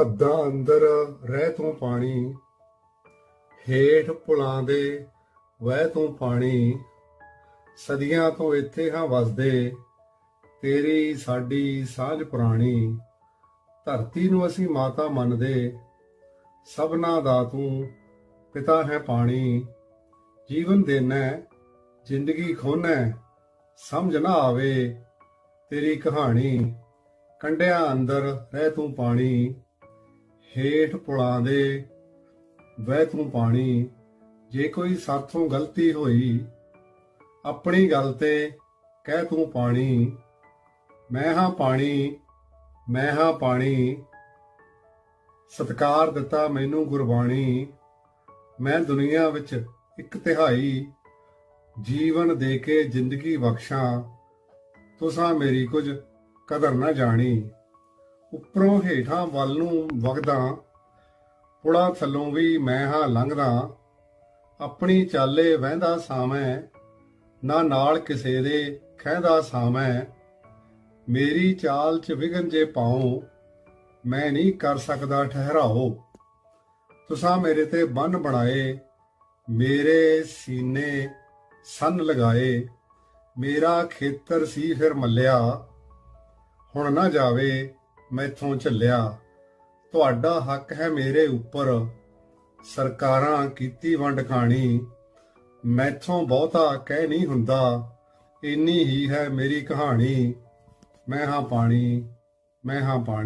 ਹੱਦਾਂ ਅੰਦਰ ਰਹਿ ਤੂੰ ਪਾਣੀ, ਹੇਠ ਪੁਲਾਂ ਦੇ ਵਹਿ ਤੂੰ ਪਾਣੀ, ਸਦੀਆਂ ਤੋਂ ਇੱਥੇ ਹਾਂ ਵਸਦੇ, ਤੇਰੀ ਸਾਡੀ ਸਾਂਝ ਪੁਰਾਣੀ, ਧਰਤੀ ਨੂੰ ਅਸੀਂ ਮਾਤਾ ਮੰਨਦੇ, ਸਭਨਾ ਦਾ ਤੂੰ ਪਿਤਾ ਹੈ ਪਾਣੀ, ਜੀਵਨ ਦੇਣਾ ਜ਼ਿੰਦਗੀ ਖੋਣਾ ਸਮਝ ਨਾ ਆਵੇ ਤੇਰੀ ਕਹਾਣੀ, ਕੰਡਿਆਂ ਅੰਦਰ ਰਹਿ ਤੂੰ ਪਾਣੀ। ਹੇਠ ਪੁਲਾਂ ਦੇ ਵਹਿ ਤੂੰ ਪਾਣੀ, ਜੇ ਕੋਈ ਸਾਥੋਂ ਗਲਤੀ ਹੋਈ, ਆਪਣੀ ਗੱਲ ਤੇ ਕਹਿ ਤੂੰ ਪਾਣੀ। ਮੈਂ ਹਾਂ ਪਾਣੀ, ਮੈਂ ਹਾਂ ਪਾਣੀ। ਸਤਕਾਰ ਦਿੱਤਾ ਮੈਨੂੰ ਗੁਰਬਾਣੀ। ਮੈਂ ਦੁਨੀਆ ਵਿੱਚ ਇੱਕ ਤਿਹਾਈ। ਜੀਵਨ ਦੇ ਕੇ ਜ਼ਿੰਦਗੀ ਬਖਸ਼ਾਂ। ਤੁਸਾਂ ਮੇਰੀ ਕੁਝ ਕਦਰ ਨਾ ਜਾਣੀ। ਉੱਪਰੋਂ ਹੇਠਾਂ ਵੱਲ ਨੂੰ ਵਗਦਾ ਪੁੜਾ ਥੱਲੋਂ ਵੀ ਮੈਂ ਹਾਂ ਲੰਘਦਾ। ਆਪਣੀ ਚਾਲੇ ਵਹਿੰਦਾ ਸਾਵੇਂ, ਨਾ ਨਾਲ ਕਿਸੇ ਦੇ ਖਹਿੰਦਾ ਸਾਵੇਂ। ਮੇਰੀ ਚਾਲ ਚ ਵਿਗਨ ਜੇ ਪਾਉ, ਮੈਂ ਨਹੀਂ ਕਰ ਸਕਦਾ ਠਹਿਰਾਓ। ਤੁਸਾਂ ਮੇਰੇ ਤੇ ਬੰਨ ਬਣਾਏ, ਮੇਰੇ ਸੀਨੇ ਸੰਨ ਲਗਾਏ। ਮੇਰਾ ਖੇਤਰ ਸੀ ਫਿਰ ਮੱਲਿਆ, ਹੁਣ ਨਾ ਜਾਵੇ ਮੈਥੋਂ ਝੱਲਿਆ, ਤੁਹਾਡਾ ਹੱਕ ਹੈ ਮੇਰੇ ਉੱਪਰ। ਸਰਕਾਰਾਂ ਕੀਤੀ ਵੰਡ ਖਾਣੀ। ਮੈਥੋਂ ਬਹੁਤਾ ਕਹਿ ਨਹੀਂ ਹੁੰਦਾ। ਇੰਨੀ ਹੀ ਹੈ ਮੇਰੀ ਕਹਾਣੀ। ਮੈਂ ਹਾਂ ਪਾਣੀ, ਮੈਂ ਹਾਂ ਪਾਣੀ।